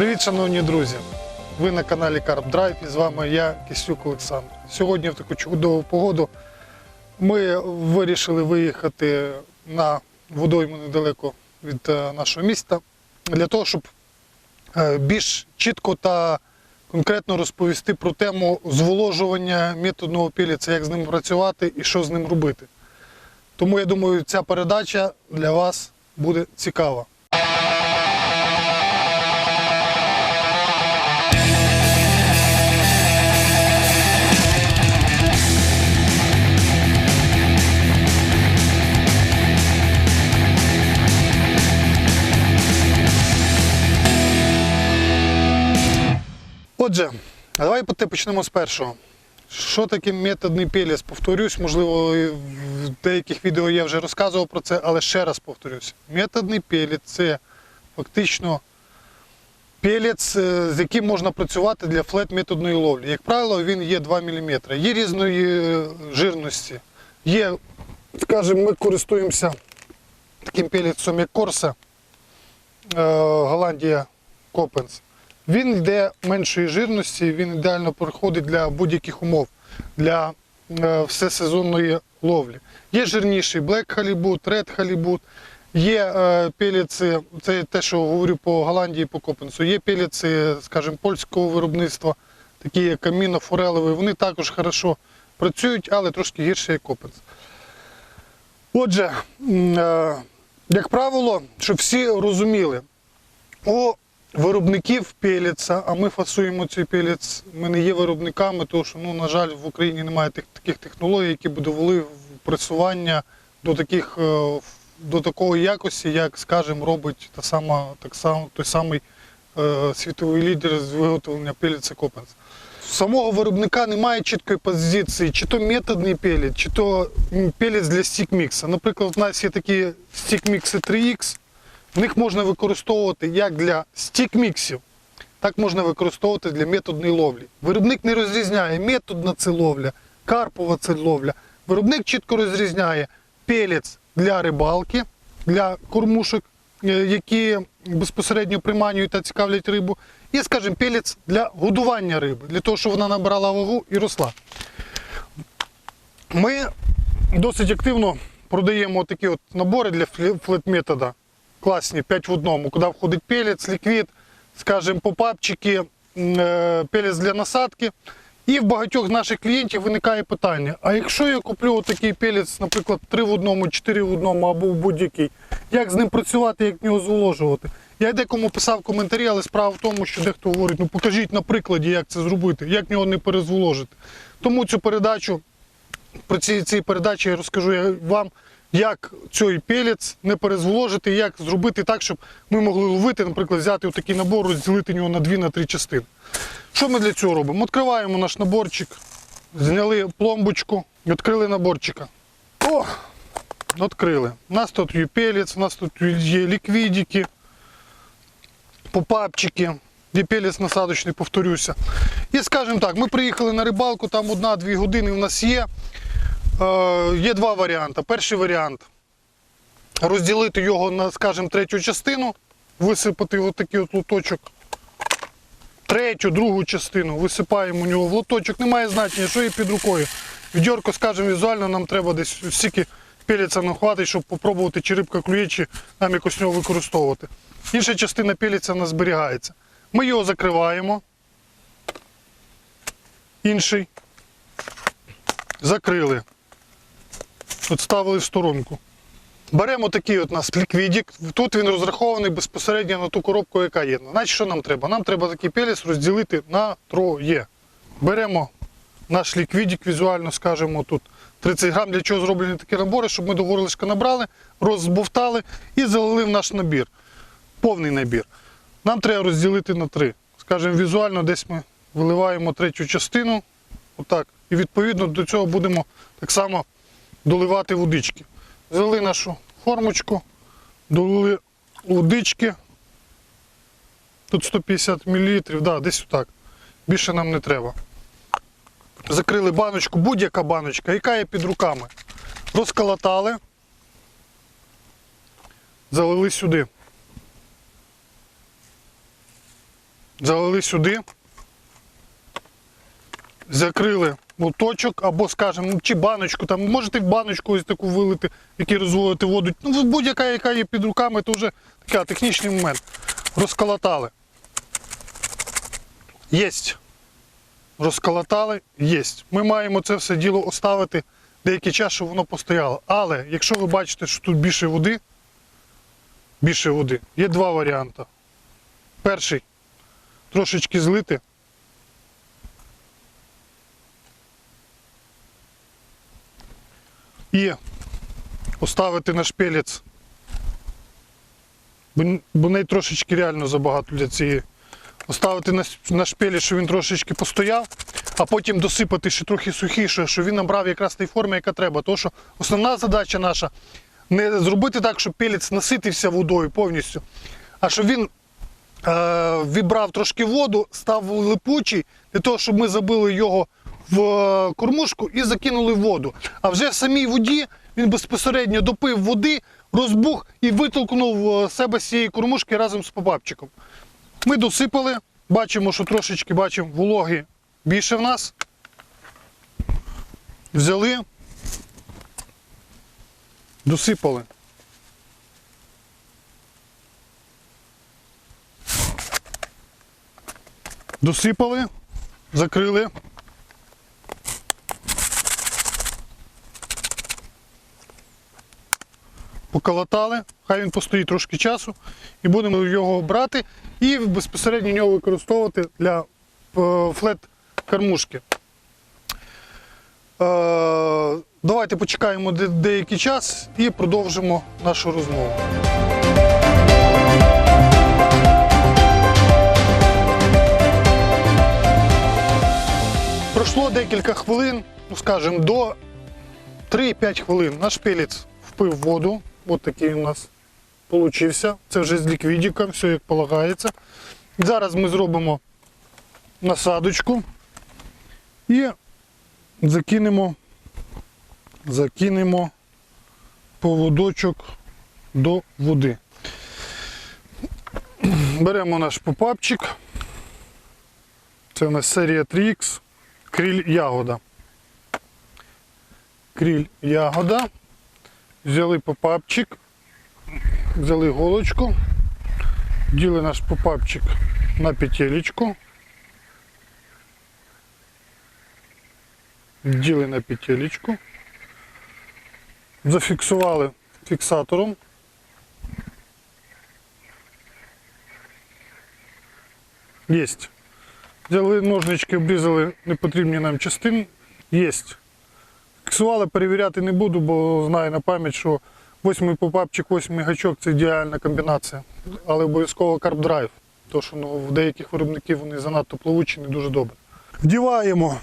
Привіт, шановні друзі! Ви на каналі Carp Drive і з вами я, Кисюк Олександр. Сьогодні в таку чудову погоду ми вирішили виїхати на водойму недалеко від е, нашого міста для того, щоб е, більш чітко та конкретно розповісти про тему зволожування методного піліця, як з ним працювати і що з ним робити. Тому я думаю, ця передача для вас буде цікава. Отже, давай почнемо з першого. Що таке методний пеліс? Повторюсь, можливо, в деяких відео я вже розказував про це, але ще раз повторюсь. Методний пеліт це фактично пелець, з яким можна працювати для флет-методної ловлі. Як правило, він є 2 мм. Є різної е, жирності. Є, скажімо, ми користуємося таким пелецом, як Корса, е, Голландія Копенс. Він йде меншої жирності, він ідеально проходить для будь-яких умов, для е, всесезонної ловлі. Є жирніший Black Halibut, Red Halibut, є е, пеліці, це те, що говорю по Голландії, по Копенсу, є пеліці, скажімо, польського виробництва, такі як Каміно, Форелевий, вони також хорошо працюють, але трошки гірше як Копенс. Отже, е, як правило, щоб всі розуміли, у виробників пеліца, а ми фасуємо цей пелець, ми не є виробниками, тому що, ну, на жаль, в Україні немає тих, таких технологій, які б довели пресування до таких, е, до такої якості, як, скажімо, робить та сама, так само, той самий е, світовий лідер з виготовлення пеліця Копенс. Самого виробника немає чіткої позиції, чи то методний пелець, чи то пелець для стік-мікса. Наприклад, у нас є такі стік-мікси 3X, в них можна використовувати як для стік-міксів, так можна використовувати для методної ловлі. Виробник не розрізняє методна це карпова це. Виробник чітко розрізняє пелець для рибалки, для кормушок, е, які безпосередньо приманюють та цікавлять рибу. І, скажімо, пелець для годування риби, для того, щоб вона набирала вагу і росла. Ми досить активно продаємо такі от набори для флет-метода. Класні 5 в одному, куди входить пелець, ліквід, скажімо, попапчики, е, пелець для насадки. І в багатьох наших клієнтів виникає питання: а якщо я куплю такий пелець, наприклад, 3 в одному, 4 в одному або в будь-який, як з ним працювати, як нього зволожувати? Я декому писав коментарі, але справа в тому, що дехто говорить, ну покажіть на прикладі, як це зробити, як нього не перезволожити. Тому цю передачу про ці, цій передачі я розкажу вам, як цей пелець не перезволожити, як зробити так, щоб ми могли ловити, наприклад, взяти такий набор, розділити його на 2-3 частини. Що ми для цього робимо? Відкриваємо наш наборчик, зняли пломбочку, відкрили наборчика. О! Відкрили. У нас тут є пелець, у нас тут є ліквідики, попапчики, є пелець насадочний, повторюся. І скажімо так, ми приїхали на рибалку, там одна-дві години у нас є. Є два варіанти. Перший варіант розділити його на, скажімо, третю частину, висипати отакий от луточок. Третю, другу частину висипаємо у нього в лоточок. Немає значення, що є під рукою. Відьорко, скажімо, візуально нам треба десь стільки пеліця нам хватить, щоб попробувати, чи рибка клює, чи нам якось нього використовувати. Інша частина пеліця нас зберігається. Ми його закриваємо. Інший. Закрили. Відставили в сторонку. Беремо такий от нас ліквідік. Тут він розрахований безпосередньо на ту коробку, яка є. Значить, що нам треба? Нам треба такий пелець розділити на троє. Беремо наш ліквідік, візуально скажемо тут 30 грам. Для чого зроблені такі набори, щоб ми до горлишка набрали, розбовтали і залили в наш набір. Повний набір. Нам треба розділити на три. Скажімо, візуально десь ми виливаємо третю частину. Отак. І відповідно до цього будемо так само доливати водички. Взяли нашу формочку, долили водички. Тут 150 мл, да, десь отак. Більше нам не треба. Закрили баночку, будь-яка баночка, яка є під руками. Розколотали, залили сюди. залили сюди, закрили лоточок або, скажімо, ну, чи баночку, там можете в баночку ось таку вилити, в якій розводити воду. Ну, будь-яка, яка є під руками, то вже такий технічний момент. Розколотали. Єсть. Розколотали, єсть. Ми маємо це все діло оставити деякий час, щоб воно постояло. Але якщо ви бачите, що тут більше води, більше води, є два варіанти. Перший трошечки злити. І поставити на шпелець. Бо, неї трошечки реально забагато для цієї. Поставити на, на шпелі, щоб він трошечки постояв, а потім досипати ще трохи сухіше, щоб він набрав якраз тієї форми, яка треба. Тому що основна задача наша не зробити так, щоб пелець наситився водою повністю, а щоб він е, вібрав трошки воду, став липучий, для того, щоб ми забили його в е, кормушку і закинули воду. А вже в самій воді він безпосередньо допив води, розбух і витолкнув е, себе з цієї кормушки разом з попапчиком. Ми досипали, бачимо, що трошечки бачимо вологи більше в нас. Взяли, досипали. Досипали, закрили. Поколотали, хай він постоїть трошки часу, і будемо його брати і безпосередньо його використовувати для е, флет-кормушки. Е, Давайте почекаємо деякий час і продовжимо нашу розмову. Пройшло декілька хвилин, ну скажімо, до 3-5 хвилин наш пелець впив воду. От такий у нас получився. Це вже з ліквідіком, все як полагається. Зараз ми зробимо насадочку і закинемо, закинемо поводочок до води. Беремо наш попапчик. Це у нас серія 3X, кріль ягода. Кріль ягода. Взяли попапчик, взяли голочку, діли наш попапчик на петелечку. Діли на петелечку. Зафіксували фіксатором. Єсть. Взяли ножнички, обрізали непотрібні нам частини. Єсть. Фіксували, перевіряти не буду, бо знаю на пам'ять, що восьмий попапчик, восьмий гачок це ідеальна комбінація. Але обов'язково карб-драйв. Тому що ну, в деяких виробників вони занадто плавучі, не дуже добре. Вдіваємо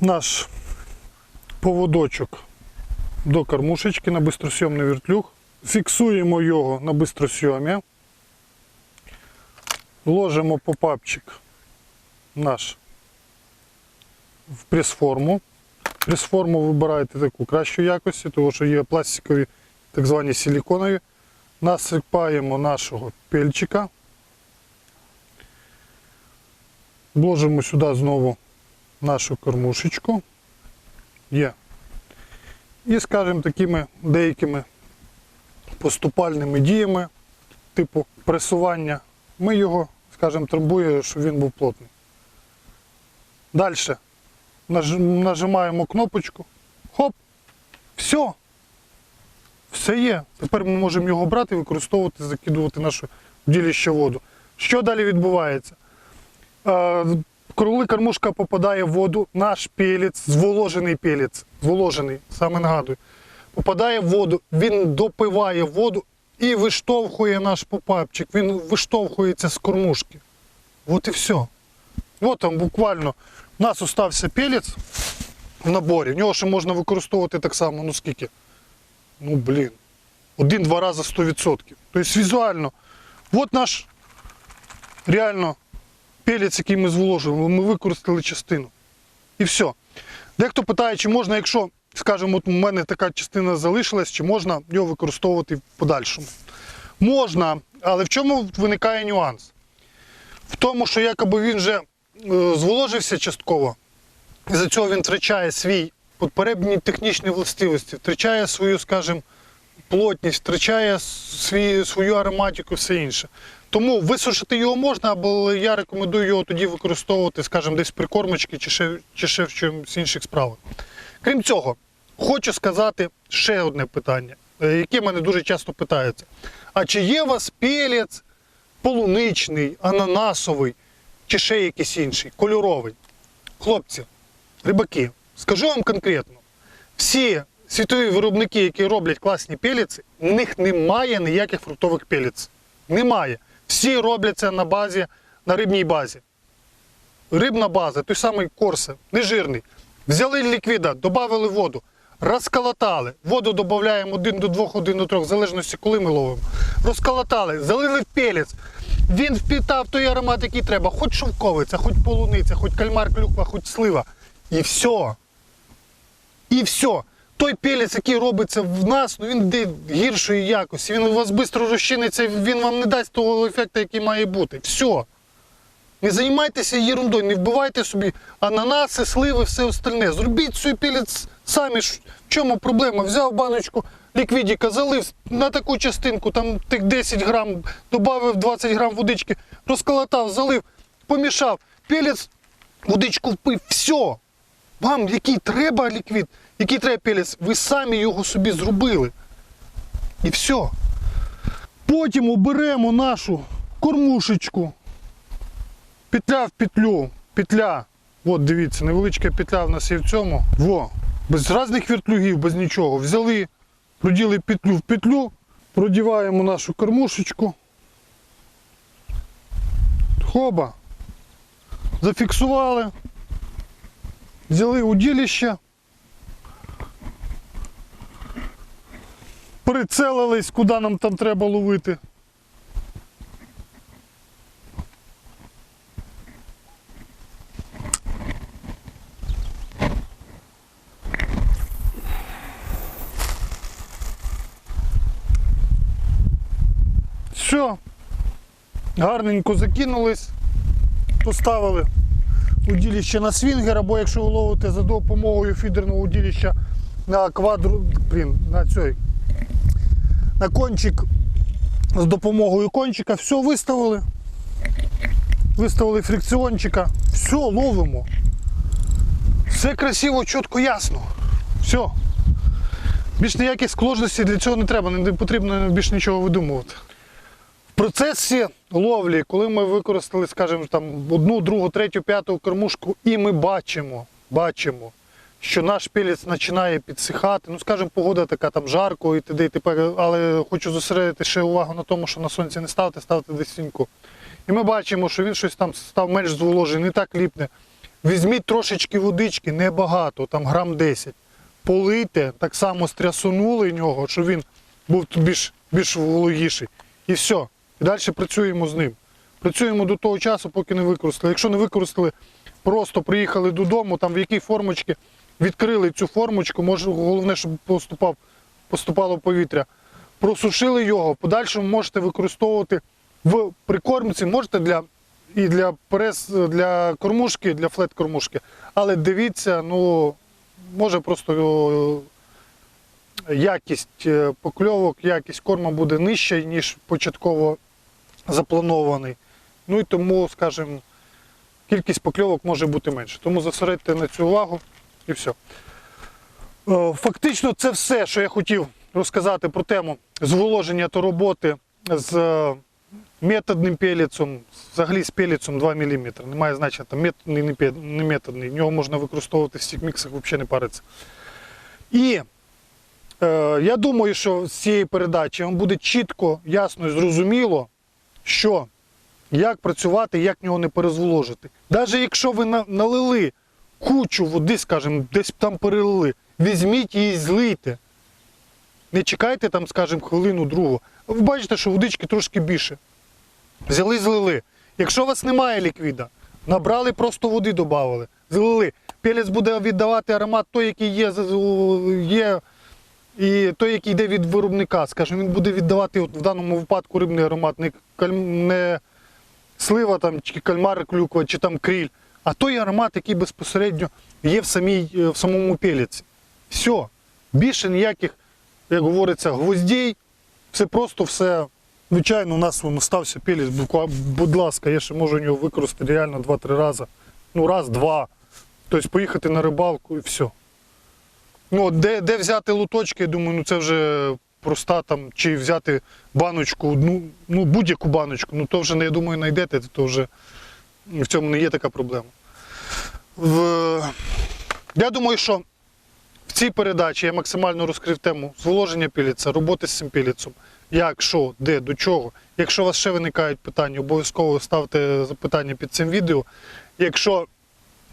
наш поводочок до кормушечки на бистросйомний вертлюг. Фіксуємо його на бистросйомі. Ложимо попапчик наш в прес-форму. Прес-форму вибираєте таку кращої якості, тому що є пластикові, так звані силіконові. Насипаємо нашого пельчика. Вложимо сюди знову нашу кормушечку. Є. І, скажімо, такими деякими поступальними діями, типу пресування, ми його, скажімо, трамбуємо, щоб він був плотний. Далі нажимаємо кнопочку. Хоп! Все. Все є. Тепер ми можемо його брати, використовувати, закидувати нашу діліще воду. Що далі відбувається? Е, Коли кормушка попадає в воду, наш пелець, зволожений пелець, зволожений, саме нагадую, попадає в воду, він допиває воду і виштовхує наш попапчик. Він виштовхується з кормушки. От і все. От там буквально у нас остався пелець в наборі. В нього ще можна використовувати так само, ну скільки? Ну блін. Один-два рази 100%. Тобто візуально. От наш реально пелець, який ми зволожили, ми використали частину. І все. Дехто питає, чи можна, якщо, скажімо, от у мене така частина залишилась, чи можна його використовувати в подальшому. Можна, але в чому виникає нюанс? в тому, що якоби він вже зволожився частково, і за цього він втрачає свій попередні технічні властивості, втрачає свою, скажімо, плотність, втрачає свій, свою ароматику і все інше. Тому висушити його можна, але я рекомендую його тоді використовувати, скажімо, десь прикормочки чи ще, чи ще в чомусь інших справах. Крім цього, хочу сказати ще одне питання, е, яке мене дуже часто питаються. А чи є у вас пелець полуничний, ананасовий чи ще якийсь інший, кольоровий? Хлопці, рибаки, скажу вам конкретно, всі світові виробники, які роблять класні пеліці, у них немає ніяких фруктових пеліць. Немає. Всі робляться на базі, на рибній базі. Рибна база, той самий корсе, нежирний. Взяли ліквіда, додали воду, розколотали. Воду додаємо 1 до 2, 1 до 3, в залежності, коли ми ловимо. Розколотали, залили в пелець. Він впітав той аромат, який треба. Хоч шовковиця, хоч полуниця, хоч кальмар, клюква, хоч слива. І все. І все. Той пелець, який робиться в нас, ну він де гіршої якості. Він у вас швидко розчиниться, він вам не дасть того ефекту, який має бути. Все. Не займайтеся ерундою, не вбивайте собі ананаси, сливи, все остальне. Зробіть свій пелець самі. В чому проблема? Взяв баночку ліквідіка, залив на таку частинку, там тих 10 грам, додав 20 грам водички, розколотав, залив, помішав, пелець, водичку впив, все. Вам який треба ліквід, який треба пелець, ви самі його собі зробили. І все. Потім оберемо нашу кормушечку. Петля в петлю. Петля. От дивіться, невеличка петля в нас є в цьому. Во. Без різних вертлюгів, без нічого. Взяли, проділи петлю в петлю, продіваємо нашу кормушечку. Хоба. Зафіксували. Взяли удилище. Прицелились, куди нам там треба ловити. Все. Гарненько закинулись, поставили удилище на свінгер, або якщо ви ловите за допомогою фідерного удилища на квадру, блін, на цей, на кончик з допомогою кончика, все виставили. Виставили фрикціончика, все, ловимо. Все красиво, чітко, ясно. Все. Більш ніяких скложностей для цього не треба, не потрібно більш нічого видумувати. В процесі ловлі, коли ми використали, скажімо, там одну, другу, третю, п'яту кормушку, і ми бачимо, бачимо, що наш пілець починає підсихати. Ну, скажімо, погода така там жарко і т.д. але хочу зосередити ще увагу на тому, що на сонці не ставте, ставте десь. І ми бачимо, що він щось там став менш зволожений, не так ліпне. Візьміть трошечки водички, небагато, там грам 10. Полийте, так само стрясунули нього, щоб він був більш, більш вологіший. І все. І далі працюємо з ним. Працюємо до того часу, поки не використали. Якщо не використали, просто приїхали додому, там в якій формочці відкрили цю формочку, може, головне, щоб поступав, поступало повітря. Просушили його, подальшому можете використовувати в прикормці, можете для, і для прес, для кормушки, для флет-кормушки. Але дивіться, ну, може просто якість е, покльовок, якість корма буде нижча, ніж початково запланований. Ну і тому, скажімо, кількість покльовок може бути менше. Тому зосередьте на цю увагу і все. Е, Фактично, це все, що я хотів розказати про тему зволоження та роботи з е, методним пеліцом, взагалі з пеліцом 2 мм. Немає значення, там методний, не методний. Нього можна використовувати в всіх міксах, взагалі не париться. І е, я думаю, що з цієї передачі вам буде чітко, ясно і зрозуміло, що як працювати, як нього не перезволожити. Навіть якщо ви на- налили кучу води, скажімо, десь там перелили, візьміть її і злийте. Не чекайте там, скажімо, хвилину другу. Ви бачите, що водички трошки більше. Взяли, злили. Якщо у вас немає ліквіда, набрали, просто води додали, злили. Пелець буде віддавати аромат той, який є, є і той, який йде від виробника, скажімо, він буде віддавати от в даному випадку рибний аромат, не, каль- не слива там, чи кальмар, клюква, чи там кріль, а той аромат, який безпосередньо є в, самій, е, в самому пеліці. Все. Більше ніяких, як говориться, гвоздей. Це просто все. Звичайно, у нас вон стався пелець, будь ласка, я ще можу його використати реально 2-3 рази. Ну, раз, два. Тобто поїхати на рибалку і все. Ну, де, де взяти луточки, я думаю, ну це вже проста там, чи взяти баночку, ну, ну будь-яку баночку, ну то вже, я думаю, знайдете, то вже в цьому не є така проблема. В... Я думаю, що в цій передачі я максимально розкрив тему зволоження піліця, роботи з цим піліцем. Як, що, де, до чого. Якщо у вас ще виникають питання, обов'язково ставте запитання під цим відео. Якщо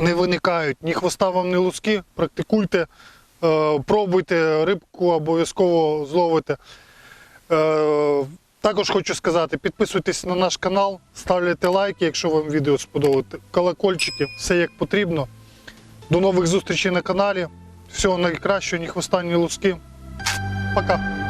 не виникають ні хвоста вам, ні луски, практикуйте, пробуйте рибку, обов'язково зловите. Е, також хочу сказати, підписуйтесь на наш канал, ставляйте лайки, якщо вам відео сподобається, колокольчики, все як потрібно. До нових зустрічей на каналі. Всього найкращого, ні хвоста, ні луски. Пока.